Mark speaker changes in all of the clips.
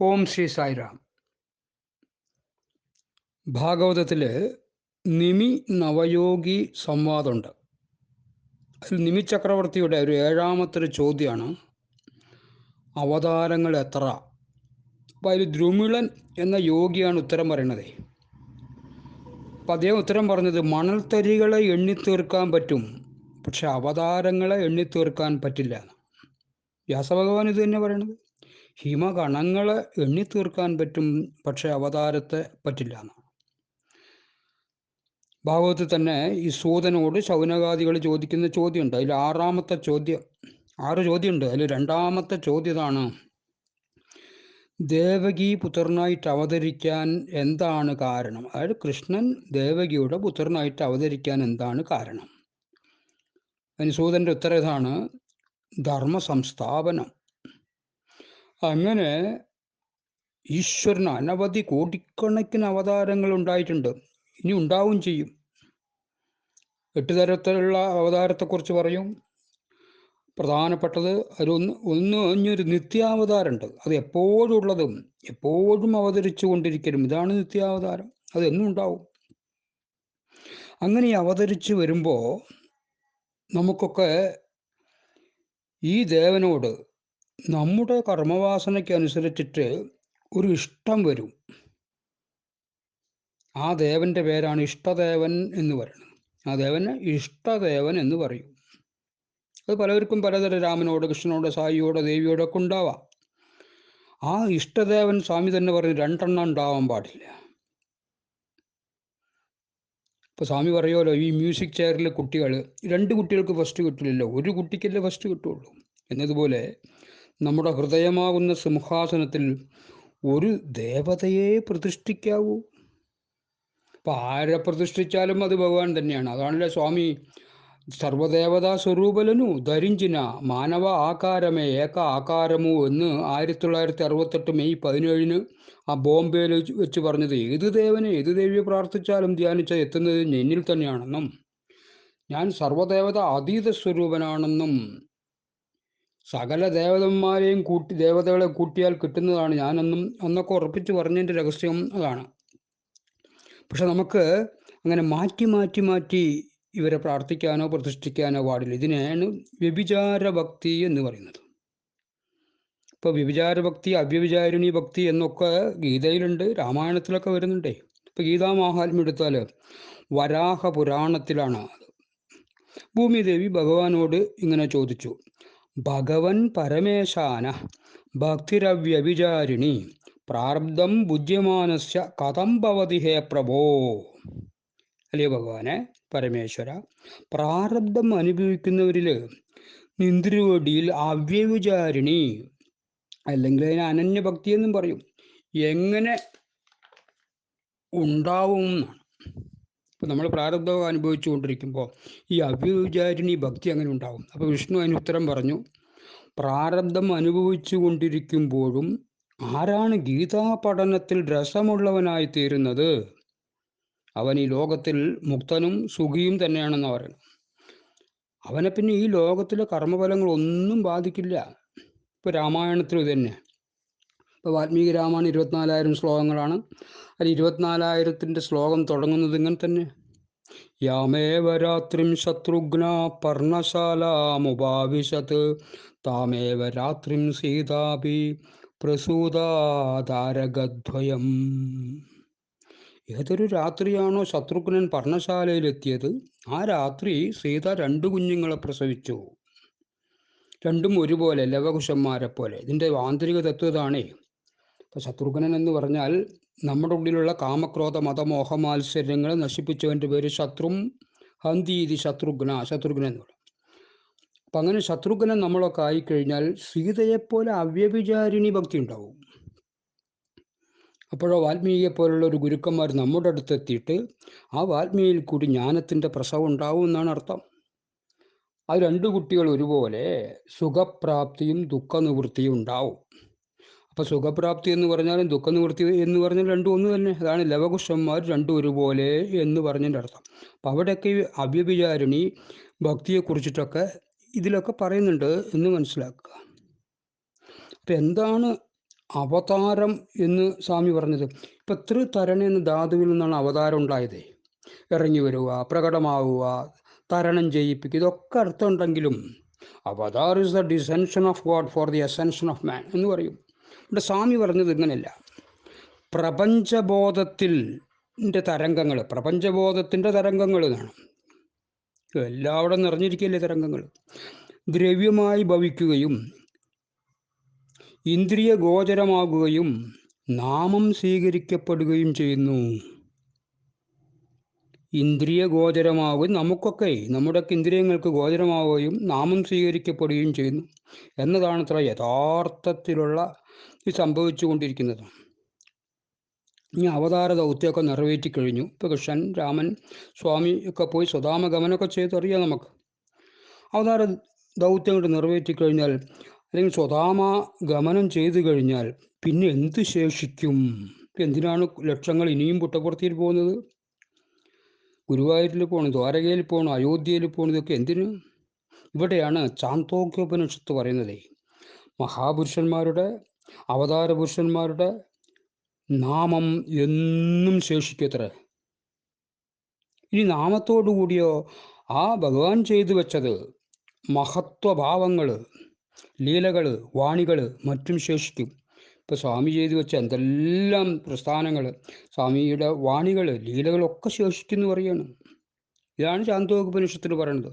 Speaker 1: ഓം ശ്രീ സായിറാം. ഭാഗവതത്തിൽ നിമി നവയോഗി സംവാദമുണ്ട്. അതിൽ നിമി ചക്രവർത്തിയുടെ ഒരു ഏഴാമത്തെ ഒരു ചോദ്യമാണ് അവതാരങ്ങൾ എത്ര? അപ്പോൾ അതിൽ ദ്രുമിളൻ എന്ന യോഗിയാണ് ഉത്തരം പറയണത്. അപ്പം അദ്ദേഹം ഉത്തരം പറഞ്ഞത് മണൽത്തരികളെ എണ്ണി തീർക്കാൻ പറ്റും പക്ഷെ അവതാരങ്ങളെ എണ്ണി എണ്ണിത്തീർക്കാൻ പറ്റില്ല. വ്യാസഭഗവാൻ ഇത് തന്നെ പറയണത്. ഹിമഗണങ്ങളെ എണ്ണിത്തീർക്കാൻ പറ്റും പക്ഷെ അവതാരത്തെ പറ്റില്ല എന്നാണ്. ഭാഗവത്തിൽ തന്നെ ഈ സൂതനോട് ശൗനകാദികൾ ചോദിക്കുന്ന ചോദ്യമുണ്ട്. അതിൽ ആറാമത്തെ ചോദ്യം ആറ് ചോദ്യമുണ്ട്. അതിൽ രണ്ടാമത്തെ ചോദ്യതാണ് ദേവകി പുത്രനായിട്ട് അവതരിക്കാൻ എന്താണ് കാരണം? അതായത് കൃഷ്ണൻ ദേവകിയുടെ പുത്രനായിട്ട് അവതരിക്കാൻ എന്താണ് കാരണം? അതിന് സൂതന്റെ ഉത്തരം ഇതാണ് ധർമ്മ സംസ്ഥാപനം അങ്ങനെ ഈശ്വരന് അനവധി കോടിക്കണക്കിന് അവതാരങ്ങൾ ഉണ്ടായിട്ടുണ്ട്. ഇനി ഉണ്ടാവും ചെയ്യും. എട്ട് തരത്തിലുള്ള അവതാരത്തെക്കുറിച്ച് പറയും. പ്രധാനപ്പെട്ടത് അതിലൊന്ന് ഒന്ന് ഇനിയൊരു നിത്യാവതാരമുണ്ട്. അത് എപ്പോഴും ഉള്ളതും എപ്പോഴും അവതരിച്ചു കൊണ്ടിരിക്കലും ഇതാണ് നിത്യാവതാരം. അത് എന്നും ഉണ്ടാവും. അങ്ങനെ അവതരിച്ചു വരുമ്പോൾ നമുക്കൊക്കെ ഈ ദേവനോട് നമ്മുടെ കർമ്മവാസനയ്ക്ക് അനുസരിച്ചിട്ട് ഒരു ഇഷ്ടം വരും. ആ ദേവന്റെ പേരാണ് ഇഷ്ടദേവൻ എന്ന് പറയുന്നത്. ആ ദേവന് ഇഷ്ടദേവൻ എന്ന് പറയും. അത് പലവർക്കും പലതരം രാമനോട് കൃഷ്ണനോട് സായിയോട് ദേവിയോടൊക്കെ ഉണ്ടാവാം. ആ ഇഷ്ടദേവൻ സ്വാമി തന്നെ പറഞ്ഞു രണ്ടെണ്ണം ഉണ്ടാവാൻ പാടില്ല. ഇപ്പൊ സ്വാമി പറയുമല്ലോ ഈ മ്യൂസിക് ചെയറിലെ കുട്ടികൾ രണ്ട് കുട്ടികൾക്ക് ഫസ്റ്റ് കിട്ടില്ലല്ലോ. ഒരു കുട്ടിക്കല്ലേ ഫസ്റ്റ് കിട്ടുള്ളൂ. എന്നതുപോലെ നമ്മുടെ ഹൃദയമാകുന്ന സിംഹാസനത്തിൽ ഒരു ദേവതയെ പ്രതിഷ്ഠിക്കാവൂ. അപ്പൊ ആരെ പ്രതിഷ്ഠിച്ചാലും അത് ഭഗവാൻ തന്നെയാണ്. അതാണല്ലോ സ്വാമി? സർവദേവതാ സ്വരൂപലനു ധരിഞ്ചിന മാനവ ആകാരമേ ഏക ആകാരമോ എന്ന് ആയിരത്തി തൊള്ളായിരത്തി അറുപത്തെട്ട് മെയ് പതിനേഴിന് ആ ബോംബെയിൽ വെച്ച് പറഞ്ഞത് ഏത് ദേവനെ ഏത് ദേവിയെ പ്രാർത്ഥിച്ചാലും ധ്യാനിച്ച എത്തുന്നത് എന്നിൽ തന്നെയാണെന്നും ഞാൻ സർവദേവത അതീത സ്വരൂപനാണെന്നും സകല ദേവതന്മാരെയും കൂട്ടി ദേവതകളെ കൂട്ടിയാൽ കിട്ടുന്നതാണ്. ഞാനെന്നും അന്നൊക്കെ ഉറപ്പിച്ച് പറഞ്ഞതിന്റെ രഹസ്യം അതാണ്. പക്ഷെ നമുക്ക് അങ്ങനെ മാറ്റി മാറ്റി മാറ്റി ഇവരെ പ്രാർത്ഥിക്കാനോ പ്രതിഷ്ഠിക്കാനോ പാടില്ല. ഇതിനെയാണ് വ്യഭിചാര ഭക്തി എന്ന് പറയുന്നത്. ഇപ്പോൾ വ്യഭിചാര ഭക്തി അവ്യവിചാരിണി ഭക്തി എന്നൊക്കെ ഗീതയിലുണ്ട് രാമായണത്തിലൊക്കെ വരുന്നുണ്ടേ. ഇപ്പൊ ഗീതാമാഹാത്മ്യം എടുത്താൽ വരാഹ പുരാണത്തിലാണ് അത്. ഭൂമിദേവി ഭഗവാനോട് ഇങ്ങനെ ചോദിച്ചു. ഭഗവൻ പരമേശാന. ഭക്തിരവ്യവിചാരിണി. പ്രാരബ്ധം ബുദ്ധ്യമാനസ്യ കഥം ഭവതി ഹേ പ്രഭോ. അല്ലേ ഭഗവാനെ? പരമേശ്വര. പ്രാരബ്ധം അനുഭവിക്കുന്നവരിൽ നിന്ദ്രവടിയിൽ അവ്യവിചാരിണി. അല്ലെങ്കിൽ അതിന് അനന്യഭക്തി എന്നും പറയും. എങ്ങനെ ഉണ്ടാവും? എന്നാണ് ഇപ്പം നമ്മൾ പ്രാരബ്ധം അനുഭവിച്ചു കൊണ്ടിരിക്കുമ്പോൾ ഈ അവ്യവിചാരിണി ഭക്തി അങ്ങനെ ഉണ്ടാവും. അപ്പോൾ വിഷ്ണു അതിന് ഉത്തരം പറഞ്ഞു പ്രാരബ്ധം അനുഭവിച്ചു കൊണ്ടിരിക്കുമ്പോഴും ആരാണ് ഗീതാ പഠനത്തിൽ രസമുള്ളവനായി തീരുന്നത്? അവൻ ഈ ലോകത്തിൽ മുക്തനും സുഖിയും തന്നെയാണെന്ന് പറയുന്നത്. അവനെ പിന്നെ ഈ ലോകത്തിലെ കർമ്മഫലങ്ങളൊന്നും ബാധിക്കില്ല. ഇപ്പോൾ രാമായണത്തിൽ ഇതന്നെ തന്നെ. ഇപ്പോൾ വാൽമീകി രാമായണം ഇരുപത്തിനാലായിരം ശ്ലോകങ്ങളാണ്. അതിൽ ഇരുപത്തിനാലായിരത്തിന്റെ ശ്ലോകം തുടങ്ങുന്നത് ഇങ്ങനെ തന്നെ. യാമേവ രാത്രിം ശത്രുഘ്ന പർണശാലാമുപാവിശത്. താമേവ രാത്രിം സീതാപി പ്രസൂതാതാരകദ്വയം ഏതൊരു രാത്രിയാണോ ശത്രുഘ്നൻ പർണശാലയിലെത്തിയത്? ആ രാത്രി സീത രണ്ടു കുഞ്ഞുങ്ങളെ പ്രസവിച്ചു. രണ്ടും ഒരുപോലെ ലവകുശന്മാരെ പോലെ ഇതിന്റെ ആന്തരിക തത്വതാണേ ഇപ്പം ശത്രുഘ്നൻ എന്ന് പറഞ്ഞാൽ നമ്മുടെ ഉള്ളിലുള്ള കാമക്രോധ മതമോഹ മാത്സര്യങ്ങൾ നശിപ്പിച്ചവന്റെ പേര് ശത്രും ഹന്തീതി ശത്രുഘ്ന ശത്രുഘ്നൻ എന്ന് പറയും. അപ്പം അങ്ങനെ ശത്രുഘ്നൻ നമ്മളൊക്കെ ആയിക്കഴിഞ്ഞാൽ സീതയെപ്പോലെ അവ്യവിചാരിണി ഭക്തി ഉണ്ടാവും. അപ്പോഴോ വാൽമീകിയെ പോലുള്ള ഒരു ഗുരുക്കന്മാർ നമ്മുടെ അടുത്തെത്തിയിട്ട് ആ വാൽമീകിയിൽ കൂടി ജ്ഞാനത്തിന്റെ പ്രസവം ഉണ്ടാവും എന്നാണ് അർത്ഥം. ആ രണ്ട് കുട്ടികൾ ഒരുപോലെ സുഖപ്രാപ്തിയും ദുഃഖനിവൃത്തിയും ഉണ്ടാവും. അപ്പോൾ സുഖപ്രാപ്തി എന്ന് പറഞ്ഞാലും ദുഃഖനിവൃത്തി എന്ന് പറഞ്ഞാൽ രണ്ടും ഒന്ന് തന്നെ. അതാണ് ലവകുശന്മാർ രണ്ടും ഒരുപോലെ എന്ന് പറഞ്ഞതിന്റെ അർത്ഥം. അപ്പോൾ അവിടെയൊക്കെ അവ്യഭിചാരിണി ഭക്തിയെക്കുറിച്ചിട്ടൊക്കെ ഇതിലൊക്കെ പറയുന്നുണ്ട് എന്ന് മനസ്സിലാക്കുക. അപ്പം എന്താണ് അവതാരം എന്ന് സ്വാമി പറഞ്ഞത്? ഇപ്പം തൃതരണ തരണ ധാതുവിൽ നിന്നാണ് അവതാരം ഉണ്ടായത്. ഇറങ്ങി വരിക പ്രകടമാവുക തരണം ചെയ്യിപ്പിക്കുക. ഇതൊക്കെ അർത്ഥമുണ്ടെങ്കിലും avatar is the descension of God for the ascension of man എന്ന് പറയും. ഇവിടെ സ്വാമി പറഞ്ഞത് ഇങ്ങനെയല്ല. പ്രപഞ്ചബോധത്തിൽ തരംഗങ്ങൾ പ്രപഞ്ചബോധത്തിന്റെ തരംഗങ്ങൾ എന്നാണ് എല്ലാവിടെ നിറഞ്ഞിരിക്കുകയല്ലേ തരംഗങ്ങൾ? ദ്രവ്യമായി ഭവിക്കുകയും ഇന്ദ്രിയ ഗോചരമാകുകയും നാമം സ്വീകരിക്കപ്പെടുകയും ചെയ്യുന്നു. ഇന്ദ്രിയ ഗോചരമാവുകയും നമുക്കൊക്കെ നമ്മുടെ ഇന്ദ്രിയങ്ങൾക്ക് ഗോചരമാവുകയും നാമം സ്വീകരിക്കപ്പെടുകയും ചെയ്യുന്നു. എന്നതാണ് യഥാർത്ഥത്തിലുള്ള സംഭവിച്ചുകൊണ്ടിരിക്കുന്നത്. ഇനി അവതാര ദൗത്യമൊക്കെ നിറവേറ്റി കഴിഞ്ഞു. ഇപ്പോൾ കൃഷ്ണൻ രാമൻ സ്വാമി ഒക്കെ പോയി സ്വതാമഗമനമൊക്കെ ചെയ്തറിയാം നമുക്ക്. അവതാര ദൗത്യം കൊണ്ട് നിറവേറ്റി കഴിഞ്ഞാൽ അല്ലെങ്കിൽ സ്വതാമ ഗമനം ചെയ്തു കഴിഞ്ഞാൽ പിന്നെ എന്ത് ശേഷിക്കും? എന്തിനാണ് ലക്ഷങ്ങൾ ഇനിയും പുട്ടപ്പുറത്തിയിൽ പോകുന്നത്? ഗുരുവായൂരിൽ പോകണം ദ്വാരകയിൽ പോകണം അയോധ്യയിൽ പോകണം ഇതൊക്കെ എന്തിനു? ഇവിടെയാണ് ചാന്തോക്യോപനിഷത്ത് പറയുന്നത്. മഹാപുരുഷന്മാരുടെ അവതാര പുരുഷന്മാരുടെ നാമം എന്നും ശേഷിക്കത്ര ഈ നാമത്തോടു കൂടിയോ ആ ഭഗവാൻ ചെയ്തു വെച്ചത് മഹത്വഭാവങ്ങൾ ലീലകൾ വാണികൾ മറ്റും ശേഷിക്കും. ഇപ്പോൾ സ്വാമി ചെയ്തു വെച്ച എന്തെല്ലാം പ്രസ്ഥാനങ്ങൾ സ്വാമിയുടെ വാണികൾ ലീലകളൊക്കെ ശേഷിക്കുന്നു പറയാണ് ഇതാണ് ചാന്തോപനിഷത്തിൽ പറയുന്നത്.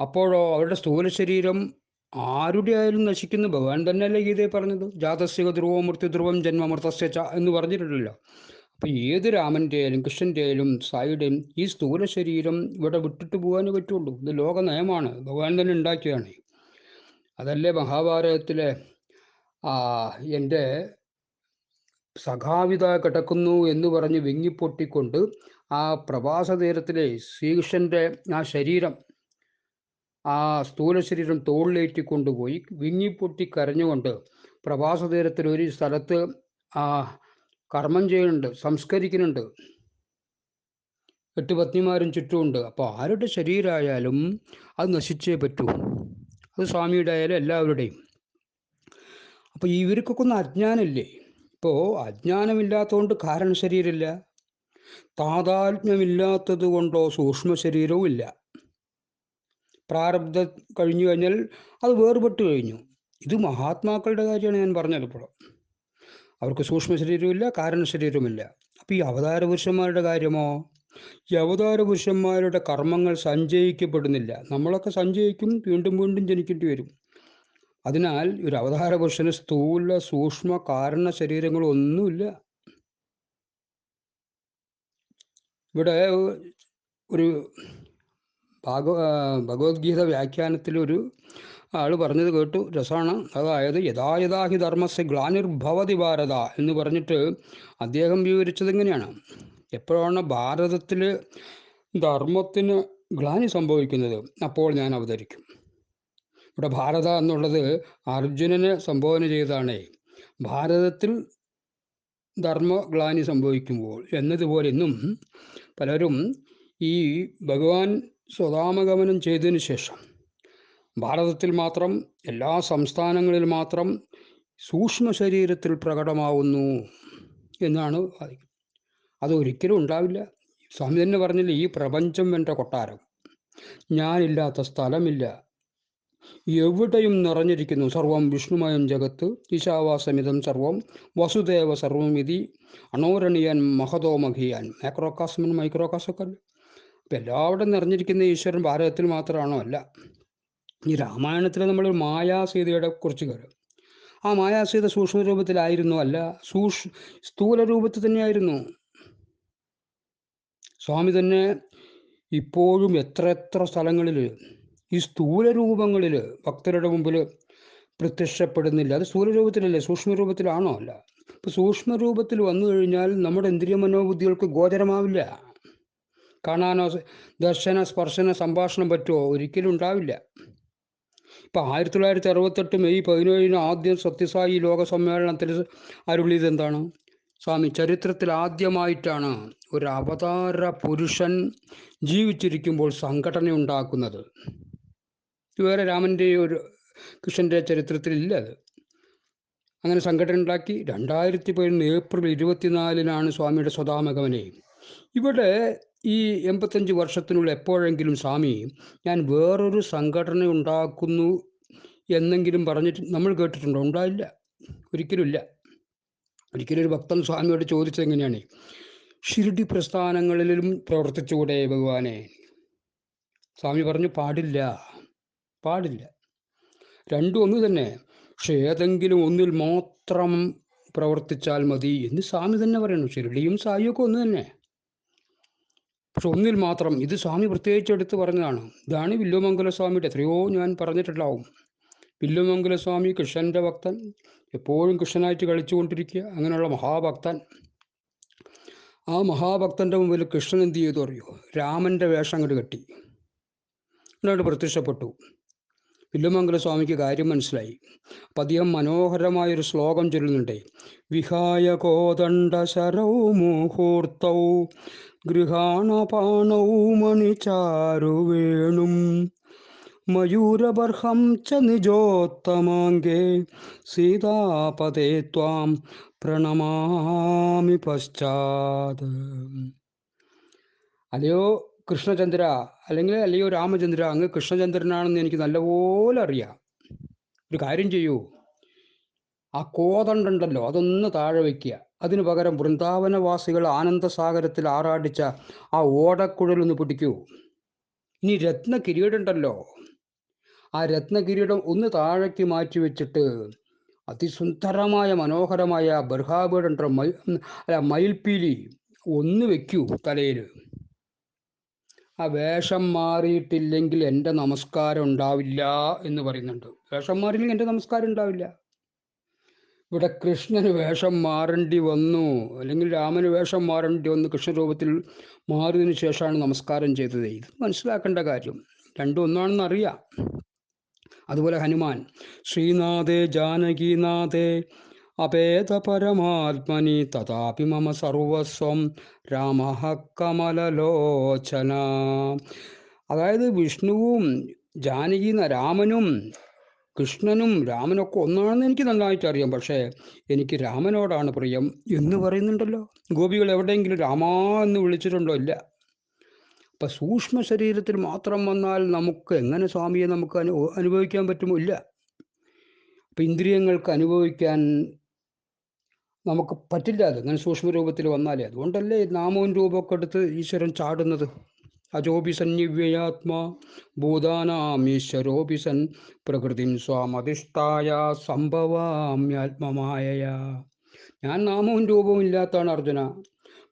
Speaker 1: അപ്പോഴോ അവരുടെ സ്ഥൂല ശരീരം ആരുടെ ആയാലും നശിക്കുന്നു ഭഗവാൻ തന്നെയല്ലേ ഗീതയെ പറഞ്ഞത്? ജാതസ്യ ധ്രുവം മൃത്യു ധ്രുവം ജന്മമൃതസ്യച്ച എന്ന് പറഞ്ഞിട്ടുണ്ടല്ലോ അപ്പം ഏത് രാമന്റെ ആയാലും കൃഷ്ണന്റെ ആയാലും സായിയുടെയും ഈ സ്ഥൂല ശരീരം ഇവിടെ വിട്ടിട്ട് പോകാനേ പറ്റുള്ളൂ. ഇത് ലോക നയമാണ് ഭഗവാൻ തന്നെ ഉണ്ടാക്കിയാണ് അതല്ലേ മഹാഭാരതത്തിലെ എന്റെ സഖാവിത കിടക്കുന്നു എന്ന് പറഞ്ഞ് വിങ്ങിപ്പൊട്ടിക്കൊണ്ട് ആ പ്രവാസ തീരത്തിലെ ശ്രീകൃഷ്ണന്റെ ആ ശരീരം ആ സ്ഥൂല ശരീരം തോളിലേറ്റി കൊണ്ടുപോയി വിങ്ങിപ്പൊട്ടി കരഞ്ഞുകൊണ്ട് പ്രവാസ തീരത്തിൽ ഒരു സ്ഥലത്ത് ആ കർമ്മം ചെയ്യുന്നുണ്ട് സംസ്കരിക്കുന്നുണ്ട്. എട്ട് പത്നിമാരും ചുറ്റുമുണ്ട്. അപ്പോൾ ആരുടെ ശരീരമായാലും അത് നശിച്ചേ പറ്റൂ. അത് സ്വാമിയുടെ ആയാലും എല്ലാവരുടെയും. അപ്പോൾ ഇവർക്കൊക്കെ ഒന്നും അജ്ഞാനമില്ലേ? ഇപ്പോൾ അജ്ഞാനമില്ലാത്തതുകൊണ്ട് കാരണ ശരീരമില്ല. താതാത്മ്യമില്ലാത്തത് കൊണ്ടോ സൂക്ഷ്മ ശരീരവും ഇല്ല പ്രാരബ്ധ കഴിഞ്ഞു കഴിഞ്ഞാൽ അത് വേർപെട്ട് കഴിഞ്ഞു. ഇത് മഹാത്മാക്കളുടെ കാര്യമാണ് ഞാൻ പറഞ്ഞത് ഇപ്പോൾ. അവർക്ക് സൂക്ഷ്മ ശരീരമില്ല കാരണ ശരീരമില്ല അപ്പോൾ ഈ അവതാര പുരുഷന്മാരുടെ കാര്യമോ? ഈ അവതാര പുരുഷന്മാരുടെ കർമ്മങ്ങൾ സഞ്ചയിക്കപ്പെടുന്നില്ല. നമ്മളൊക്കെ സഞ്ചയിക്കും വീണ്ടും വീണ്ടും ജനിക്കേണ്ടി വരും. അതിനാൽ ഒരു അവതാര പുരുഷന് സ്ഥൂല സൂക്ഷ്മ കാരണ ശരീരങ്ങളൊന്നുമില്ല. ഇവിടെ ഒരു ഭാഗ ഭഗവത്ഗീത വ്യാഖ്യാനത്തിൽ ഒരു ആൾ പറഞ്ഞത് കേട്ടു. രസമാണ് അതായത് യഥായഥാഹി ധർമ്മസ് ഗ്ലാനിർഭവതി ഭാരത എന്ന് പറഞ്ഞിട്ട് അദ്ദേഹം വിവരിച്ചത് എങ്ങനെയാണ് എപ്പോഴാണ് ഭാരതത്തിൽ ധർമ്മത്തിന് ഗ്ലാനി സംഭവിക്കുന്നത്? അപ്പോൾ ഞാൻ അവതരിക്കും. ഇവിടെ ഭാരത എന്നുള്ളത് അർജുനനെ സംബോധന ചെയ്താണ് ഭാരതത്തിൽ ധർമ്മഗ്ലാനി സംഭവിക്കുമ്പോൾ എന്നതുപോലെ ഇന്നും പലരും ഈ ഭഗവാൻ സ്വതാമഗമനം ചെയ്തതിന് ശേഷം ഭാരതത്തിൽ മാത്രം എല്ലാ സംസ്ഥാനങ്ങളിൽ മാത്രം സൂക്ഷ്മ ശരീരത്തിൽ പ്രകടമാവുന്നു എന്നാണ് അതൊരിക്കലും ഉണ്ടാവില്ല. സ്വാമി തന്നെ പറഞ്ഞില്ല ഈ പ്രപഞ്ചം എന്റെ കൊട്ടാരം. ഞാനില്ലാത്ത സ്ഥലമില്ല. എവിടെയും നിറഞ്ഞിരിക്കുന്നു സർവം വിഷ്ണുമയം ജഗത്ത്. ഈശാവാസമിതം സർവം വസുദേവ സർവമിതി അണോരണീയൻ മഹതോ മഹിയാൻ. മാക്രോകാസ്മിൻ മൈക്രോകാസൊക്കെ അല്ലേ? അപ്പം എല്ലാവരും നിറഞ്ഞിരിക്കുന്ന ഈശ്വരൻ ഭാരതത്തിൽ മാത്രമാണോ? അല്ല. ഈ രാമായണത്തിൽ നമ്മൾ മായാസീതയുടെ കുറിച്ച് കയറും ആ മായാസീത സൂക്ഷ്മ രൂപത്തിലായിരുന്നു അല്ല സൂക്ഷ് സ്ഥൂല രൂപത്തിൽ തന്നെയായിരുന്നു. സ്വാമി തന്നെ ഇപ്പോഴും എത്ര എത്ര സ്ഥലങ്ങളിൽ ഈ സ്ഥൂല രൂപങ്ങളിൽ ഭക്തരുടെ മുമ്പിൽ പ്രത്യക്ഷപ്പെടുന്നില്ല. അത് സ്ഥൂല രൂപത്തിലല്ലേ സൂക്ഷ്മ രൂപത്തിലാണോ അല്ല. ഇപ്പൊ സൂക്ഷ്മ രൂപത്തിൽ വന്നു കഴിഞ്ഞാൽ നമ്മുടെ ഇന്ദ്രിയ മനോബുദ്ധികൾക്ക് ഗോചരമാവില്ല. കാണാനോ ദർശന സ്പർശന സംഭാഷണം പറ്റുമോ ഒരിക്കലും ഉണ്ടാവില്ല. ഇപ്പം ആയിരത്തി തൊള്ളായിരത്തി അറുപത്തെട്ട് മെയ് പതിനേഴിന് ആദ്യം സത്യസായി ലോക സമ്മേളനത്തിൽ അരുളിയത് എന്താണ്? സ്വാമി ചരിത്രത്തിൽ ആദ്യമായിട്ടാണ് ഒരു അവതാര പുരുഷൻ ജീവിച്ചിരിക്കുമ്പോൾ സംഘടന ഉണ്ടാക്കുന്നത് വേറെ രാമന്റെ ഒരു കൃഷ്ണന്റെ ചരിത്രത്തിൽ ഇല്ല അത്. അങ്ങനെ സംഘടന ഉണ്ടാക്കി രണ്ടായിരത്തി പതിനൊന്ന് ഏപ്രിൽ ഇരുപത്തിനാലിനാണ് സ്വാമിയുടെ സ്വതാമഗമനെ. ഇവിടെ ഈ എൺപത്തഞ്ച് വർഷത്തിനുള്ളിൽ എപ്പോഴെങ്കിലും സ്വാമി ഞാൻ വേറൊരു സംഘടന ഉണ്ടാക്കുന്നു എന്നെങ്കിലും പറഞ്ഞിട്ട് നമ്മൾ കേട്ടിട്ടുണ്ടോ? ഉണ്ടായില്ല. ഒരിക്കലുമില്ല ഒരിക്കലും ഒരു ഭക്തൻ സ്വാമിയോട് ചോദിച്ചത് എങ്ങനെയാണ്? ഷിർഡി പ്രസ്ഥാനങ്ങളിലും പ്രവർത്തിച്ചുകൂടെ ഭഗവാനെ? സ്വാമി പറഞ്ഞു പാടില്ല. പാടില്ല. രണ്ടും ഒന്ന് തന്നെ. പക്ഷെ ഏതെങ്കിലും ഒന്നിൽ മാത്രം പ്രവർത്തിച്ചാൽ മതി എന്ന് സ്വാമി തന്നെ പറയുന്നു. ഷിരടിയും സായിയൊക്കെ ഒന്ന് തന്നെ. പക്ഷെ ഒന്നിൽ മാത്രം ഇത് സ്വാമി പ്രത്യേകിച്ച് എടുത്ത് പറഞ്ഞതാണ്. ഇതാണ് വില്ലുമംഗല സ്വാമിയുടെ എത്രയോ ഞാൻ പറഞ്ഞിട്ടുണ്ടാവും. വില്ലുമംഗല സ്വാമി കൃഷ്ണന്റെ ഭക്തൻ എപ്പോഴും കൃഷ്ണനായിട്ട് കളിച്ചുകൊണ്ടിരിക്കുക അങ്ങനെയുള്ള മഹാഭക്തൻ. ആ മഹാഭക്തന്റെ മുമ്പിൽ കൃഷ്ണൻ എന്ത് ചെയ്തു അറിയോ? രാമന്റെ വേഷം അങ്ങോട്ട് കെട്ടി. എന്നിട്ട് പ്രത്യക്ഷപ്പെട്ടു. വില്ലുമംഗല സ്വാമിക്ക് കാര്യം മനസ്സിലായി. അദ്ദേഹം മനോഹരമായൊരു ശ്ലോകം ചൊല്ലുന്നുണ്ട്. വിഹായ കോദണ്ഡ ശരൗ മുഹൂർത്തൗ ഗൃഹാണപാണൗ മണിചാരുവേണും മയൂരബർഹം ച നിജോത്തമാംഗേ സീതാപതേ ത്വാം പ്രണമാമി പശ്ചാത്. അല്ലയോ കൃഷ്ണചന്ദ്ര അല്ലെങ്കിൽ അല്ലയോ രാമചന്ദ്ര അങ്ങ് കൃഷ്ണചന്ദ്രനാണെന്ന് എനിക്ക് നല്ലപോലെ അറിയാം. ഒരു കാര്യം ചെയ്യൂ. ആ കോതണ്ടുണ്ടല്ലോ അതൊന്ന് താഴെ വയ്ക്കുക അതിനു പകരം വൃന്ദാവനവാസികൾ ആനന്ദസാഗരത്തിൽ ആറാടിച്ച ആ ഓടക്കുഴലൊന്ന് പിടിക്കൂ ഇനി രത്ന കിരീടമുണ്ടല്ലോ ആ രത്ന കിരീടം ഒന്ന് താഴേക്ക് മാറ്റി വെച്ചിട്ട് അതിസുന്ദരമായ മനോഹരമായ ബർഹാബേടുണ്ടോ മയിൽ അല്ല മയിൽപ്പീലി ഒന്ന് വെക്കൂ തലയിൽ. ആ വേഷം മാറിയിട്ടില്ലെങ്കിൽ എന്റെ നമസ്കാരം ഉണ്ടാവില്ല എന്ന് പറയുന്നുണ്ട്. വേഷം മാറിയില്ലെങ്കിൽ എന്റെ നമസ്കാരം ഉണ്ടാവില്ല. ഇവിടെ കൃഷ്ണന് വേഷം മാറേണ്ടി വന്നു. അല്ലെങ്കിൽ രാമന് വേഷം മാറേണ്ടി വന്നു. കൃഷ്ണരൂപത്തിൽ മാറിയതിന് ശേഷമാണ് നമസ്കാരം ചെയ്തത്. ഇത് മനസ്സിലാക്കേണ്ട കാര്യം. രണ്ടും ഒന്നാണെന്ന് അറിയാം. അതുപോലെ ഹനുമാൻ ശ്രീനാഥേ ജാനകീനാഥേ അപേത പരമാത്മനി തഥാപി മമ സർവസ്വം രാമ കമലലോചന. അതായത് വിഷ്ണുവും ജാനകി രാമനും കൃഷ്ണനും രാമനൊക്കെ ഒന്നാണെന്ന് എനിക്ക് നന്നായിട്ട് അറിയാം. പക്ഷേ എനിക്ക് രാമനോടാണ് പ്രിയം എന്ന് പറയുന്നുണ്ടല്ലോ. ഗോപികൾ എവിടെയെങ്കിലും രാമാ എന്ന് വിളിച്ചിട്ടുണ്ടോ? ഇല്ല. അപ്പം സൂക്ഷ്മ ശരീരത്തിൽ മാത്രം വന്നാൽ നമുക്ക് എങ്ങനെ സ്വാമിയെ നമുക്ക് അനു അനുഭവിക്കാൻ പറ്റുമോ? ഇല്ല. അപ്പം ഇന്ദ്രിയങ്ങൾക്ക് അനുഭവിക്കാൻ നമുക്ക് പറ്റില്ല. അത് അങ്ങനെ സൂക്ഷ്മ രൂപത്തിൽ വന്നാലേ. അതുകൊണ്ടല്ലേ നാമവും രൂപമൊക്കെ എടുത്ത് ഈശ്വരൻ ചാടുന്നത്. അജോപി സന്നിവ്യയാത്മാ ഭൂതാനാമീശ്വരോപി സൻ പ്രകൃതിം സ്വാമധിഷ്ഠായ സംഭവാമ്യാത്മമായ ഞാൻ നാമവും രൂപവും ഇല്ലാത്തതാണ് അർജുന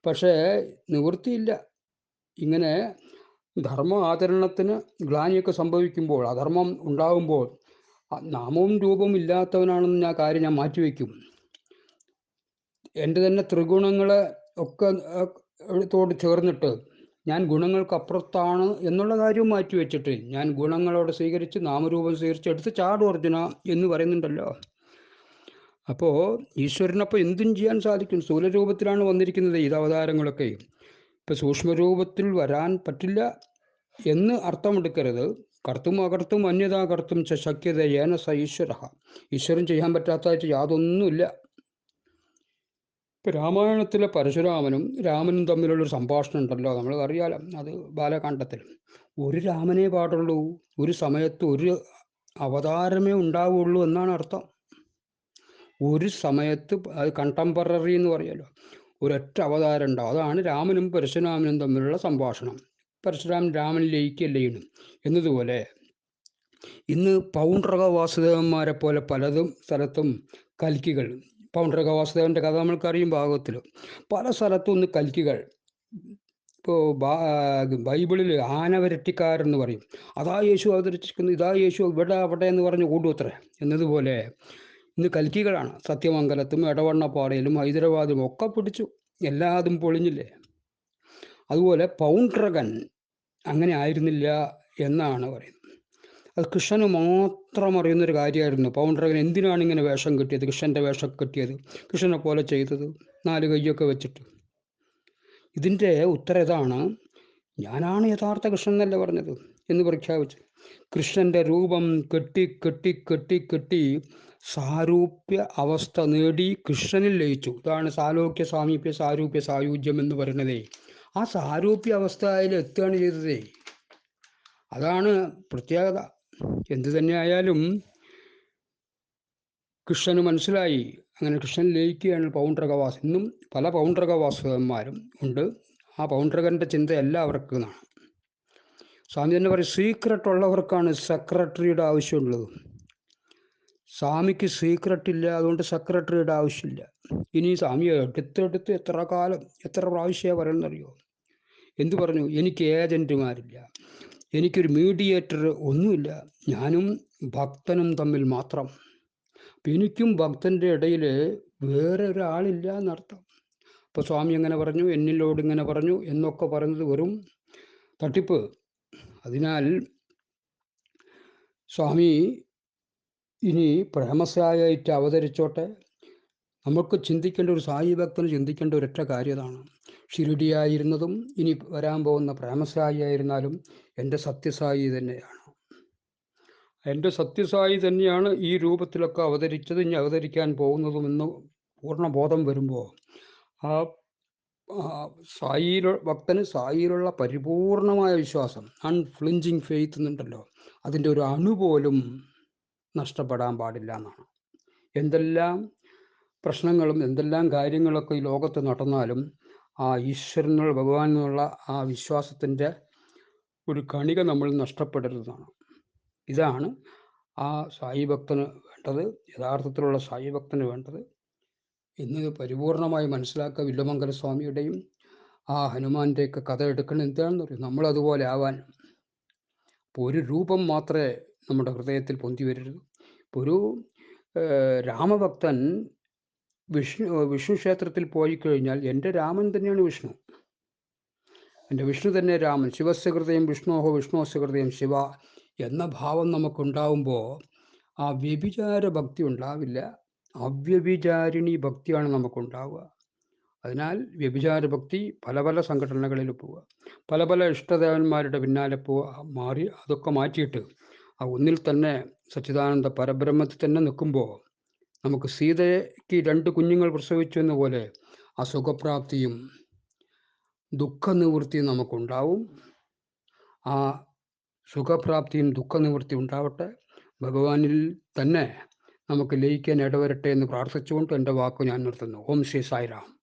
Speaker 1: പക്ഷേ നിവൃത്തിയില്ല ഇങ്ങനെ ധർമ്മ ആചരണത്തിന് ഗ്ലാനിയൊക്കെ സംഭവിക്കുമ്പോൾ അധർമ്മം ഉണ്ടാകുമ്പോൾ നാമവും രൂപവും ഇല്ലാത്തവനാണെന്ന് ഞാൻ കാര്യം ഞാൻ മാറ്റിവെക്കും എന്റെ തന്നെ ത്രിഗുണങ്ങളെ ഒക്കെ തോട് ചേർന്നിട്ട് ഞാൻ ഗുണങ്ങൾക്ക് അപ്പുറത്താണ് എന്നുള്ള കാര്യം മാറ്റിവെച്ചിട്ട് ഞാൻ ഗുണങ്ങളോട് സ്വീകരിച്ച് നാമരൂപം സ്വീകരിച്ച് എടുത്ത് ചാടു അർജുന എന്ന് പറയുന്നുണ്ടല്ലോ. അപ്പോൾ ഈശ്വരനപ്പോൾ എന്തും ചെയ്യാൻ സാധിക്കും. സ്ഥൂലരൂപത്തിലാണ് വന്നിരിക്കുന്നത് ഈ അവതാരങ്ങളൊക്കെ. ഇപ്പം സൂക്ഷ്മരൂപത്തിൽ വരാൻ പറ്റില്ല എന്ന് അർത്ഥമെടുക്കരുത്. കർത്തും അകർത്തും അന്യതാ കർത്തും ച ശക്യത ഏന സ ഈശ്വര. ഈശ്വരൻ ചെയ്യാൻ പറ്റാത്തതായിട്ട് യാതൊന്നുമില്ല. ഇപ്പം രാമായണത്തിലെ പരശുരാമനും രാമനും തമ്മിലുള്ളൊരു സംഭാഷണം ഉണ്ടല്ലോ. നമ്മൾ അറിയാലോ അത് ബാലകാണ്ഡത്തിൽ. ഒരു രാമനെ പാടുള്ളൂ. ഒരു സമയത്ത് ഒരു അവതാരമേ ഉണ്ടാവുള്ളൂ എന്നാണ് അർത്ഥം. ഒരു സമയത്ത് അത് കണ്ടംപററി എന്ന് പറയുമല്ലോ ഒരൊറ്റ അവതാരം ഉണ്ടാവും. അതാണ് രാമനും പരശുരാമനും തമ്മിലുള്ള സംഭാഷണം. പരശുരാമൻ രാമൻ ലയിക്കല്ലേ ചെയ്യണം? എന്നതുപോലെ ഇന്ന് പൗണ്ട്രക വാസുദേവന്മാരെ പോലെ പലതും സ്ഥലത്തും കൽക്കികൾ പൗണ്ഡ്രക വാസുദേവന്റെ കഥ നമ്മൾക്കറിയും ഭാഗത്തിൽ പല സ്ഥലത്തും ഒന്ന് കൽക്കികൾ. ഇപ്പോൾ ബൈബിളിൽ ആനവരട്ടിക്കാരെന്ന് പറയും. അതാ യേശു അവതരിച്ചിരിക്കുന്നു ഇതാ യേശു ഇവിടെ അവിടെ എന്ന് പറഞ്ഞ് കൂട്ടുത്രേ എന്നതുപോലെ ഇന്ന് കൽക്കികളാണ്. സത്യമംഗലത്തും എടവണ്ണപ്പാറയിലും ഹൈദരാബാദിലും ഒക്കെ പിടിച്ചു. എല്ലാതും പൊളിഞ്ഞില്ലേ? അതുപോലെ പൗണ്ട്രകൻ അങ്ങനെ ആയിരുന്നില്ല എന്നാണ് പറയുന്നത്. അത് കൃഷ്ണന് മാത്രം അറിയുന്നൊരു കാര്യമായിരുന്നു. പൗണ്ടറകൻ എന്തിനാണ് ഇങ്ങനെ വേഷം കിട്ടിയത്? കൃഷ്ണന്റെ വേഷം കെട്ടിയത് കൃഷ്ണനെ പോലെ ചെയ്തത് നാല് കൈയൊക്കെ വെച്ചിട്ട്. ഇതിന്റെ ഉത്തരം ഇതാണ്. ഞാനാണ് യഥാർത്ഥ കൃഷ്ണൻ എന്നല്ല പറഞ്ഞത്? എന്ന് പ്രഖ്യാപിച്ചു കൃഷ്ണന്റെ രൂപം കെട്ടി കെട്ടി കെട്ടി കെട്ടി സാരൂപ്യ അവസ്ഥ നേടി കൃഷ്ണനിൽ ലയിച്ചു. ഇതാണ് സാലോക്യ സാമീപ്യ സാരൂപ്യ സായുജ്യം എന്ന് പറയുന്നതേ. ആ സാരൂപ്യ അവസ്ഥയിൽ എത്തുകയാണ് ചെയ്തതേ. അതാണ് പ്രത്യേകത എന്തു തന്നെ ആയാലും കൃഷ്ണന് മനസ്സിലായി. അങ്ങനെ കൃഷ്ണൻ ലയിക്കുകയാണ് പൗണ്ഡ്രകവാസ് ഇന്നും പല പൗണ്ട്രകവാസന്മാരും ഉണ്ട്. ആ പൗണ്ഡ്രകന്റെ ചിന്ത എല്ലാവർക്കുമാണ് സ്വാമി തന്നെ പറയും സീക്രട്ട് ഉള്ളവർക്കാണ് സെക്രട്ടറിയുടെ ആവശ്യമുള്ളത്. സ്വാമിക്ക് സീക്രട്ട് ഇല്ല അതുകൊണ്ട് സെക്രട്ടറിയുടെ ആവശ്യമില്ല. ഇനി സ്വാമി എടുത്തെടുത്ത് എത്ര കാലം എത്ര പ്രാവശ്യമാണ് പറയുന്നറിയോ എന്തു പറഞ്ഞു? എനിക്ക് ഏജന്റുമാരില്ല എനിക്കൊരു മീഡിയേറ്റർ ഒന്നുമില്ല. ഞാനും ഭക്തനും തമ്മിൽ മാത്രം. അപ്പം എനിക്കും ഭക്തന്റെ ഇടയിൽ വേറെ ഒരാളില്ല എന്നർത്ഥം. അപ്പോൾ സ്വാമി എങ്ങനെ പറഞ്ഞു എന്നിലോട് ഇങ്ങനെ പറഞ്ഞു എന്നൊക്കെ പറഞ്ഞത് വെറും തട്ടിപ്പ്. അതിനാൽ സ്വാമി ഇനി പ്രേമസായിട്ട് അവതരിച്ചോട്ടെ. നമുക്ക് ചിന്തിക്കേണ്ട ഒരു സായി ഭക്തന് ചിന്തിക്കേണ്ട ഒരൊറ്റ കാര്യതാണ് ഷിരിഡിയായിരുന്നതും ഇനി വരാൻ പോകുന്ന പ്രേമസായി ആയിരുന്നാലും എന്റെ സത്യസായി തന്നെയാണ്. എന്റെ സത്യസായി തന്നെയാണ് ഈ രൂപത്തിലൊക്കെ അവതരിച്ചത് ഇനി അവതരിക്കാൻ പോകുന്നതുമെന്ന് പൂർണ ബോധം വരുമ്പോൾ ആ സായിയിലു ഭക്തന് സായിയിലുള്ള പരിപൂർണമായ വിശ്വാസം അൺഫ്ലിഞ്ചിങ് ഫെയ്ത്ത് എന്നുണ്ടല്ലോ അതിന്റെ ഒരു അണു പോലും നഷ്ടപ്പെടാൻ പാടില്ല എന്നാണ്. എന്തെല്ലാം പ്രശ്നങ്ങളും എന്തെല്ലാം കാര്യങ്ങളൊക്കെ ഈ ലോകത്ത് നടന്നാലും ആ ഈശ്വരനുള്ള ഭഗവാൻ എന്നുള്ള ആ വിശ്വാസത്തിന്റെ ഒരു കണിക നമ്മൾ നഷ്ടപ്പെടരുതാണ്. ഇതാണ് ആ സായി ഭക്തന് വേണ്ടത് യഥാർത്ഥത്തിലുള്ള സായി ഭക്തന് വേണ്ടത്. ഇന്ന് പരിപൂർണമായി മനസ്സിലാക്കുക വില്ലുമംഗല സ്വാമിയുടെയും ആ ഹനുമാന്റെയൊക്കെ കഥ എടുക്കണം എന്താണെന്ന് പറയും നമ്മൾ അതുപോലെ ആവാൻ ഇപ്പോൾ ഒരു രൂപം മാത്രമേ നമ്മുടെ ഹൃദയത്തിൽ പൊന്തി വരരുത്. ഇപ്പോൾ ഒരു രാമഭക്തൻ വിഷ്ണു വിഷ്ണു ക്ഷേത്രത്തിൽ പോയി കഴിഞ്ഞാൽ എന്റെ രാമൻ തന്നെയാണ് വിഷ്ണു. എന്റെ വിഷ്ണു തന്നെ രാമൻ. ശിവസ്യ ഹൃദയം വിഷ്ണോഹോ വിഷ്ണുവസ്യ ഹൃദയം ശിവ എന്ന ഭാവം നമുക്കുണ്ടാവുമ്പോൾ ആ വ്യഭിചാര ഭക്തി ഉണ്ടാവില്ല. അവ്യഭിചാരിണി ഭക്തിയാണ് നമുക്കുണ്ടാവുക. അതിനാൽ വ്യഭിചാര ഭക്തി പല പല സംഘടനകളിൽ പോവുക. പല പല ഇഷ്ടദേവന്മാരുടെ പിന്നാലെ പോവുക മാറി അതൊക്കെ മാറ്റിയിട്ട് ആ ഒന്നിൽ തന്നെ സച്ചിദാനന്ദ പരബ്രഹ്മത്തിൽ തന്നെ നിൽക്കുമ്പോൾ നമുക്ക് സീതയ്ക്ക് രണ്ട് കുഞ്ഞുങ്ങൾ പ്രസവിച്ചു എന്ന പോലെ ആ സുഖപ്രാപ്തിയും ദുഃഖനിവൃത്തിയും നമുക്കുണ്ടാവും. ആ സുഖപ്രാപ്തിയും ദുഃഖനിവൃത്തി ഉണ്ടാവട്ടെ. ഭഗവാനിൽ തന്നെ നമുക്ക് ലയിക്കാൻ ഇടവരട്ടെ എന്ന് പ്രാർത്ഥിച്ചുകൊണ്ട് എന്റെ വാക്ക് ഞാൻ നിർത്തുന്നു. ഓം ശ്രീ സായിറാം.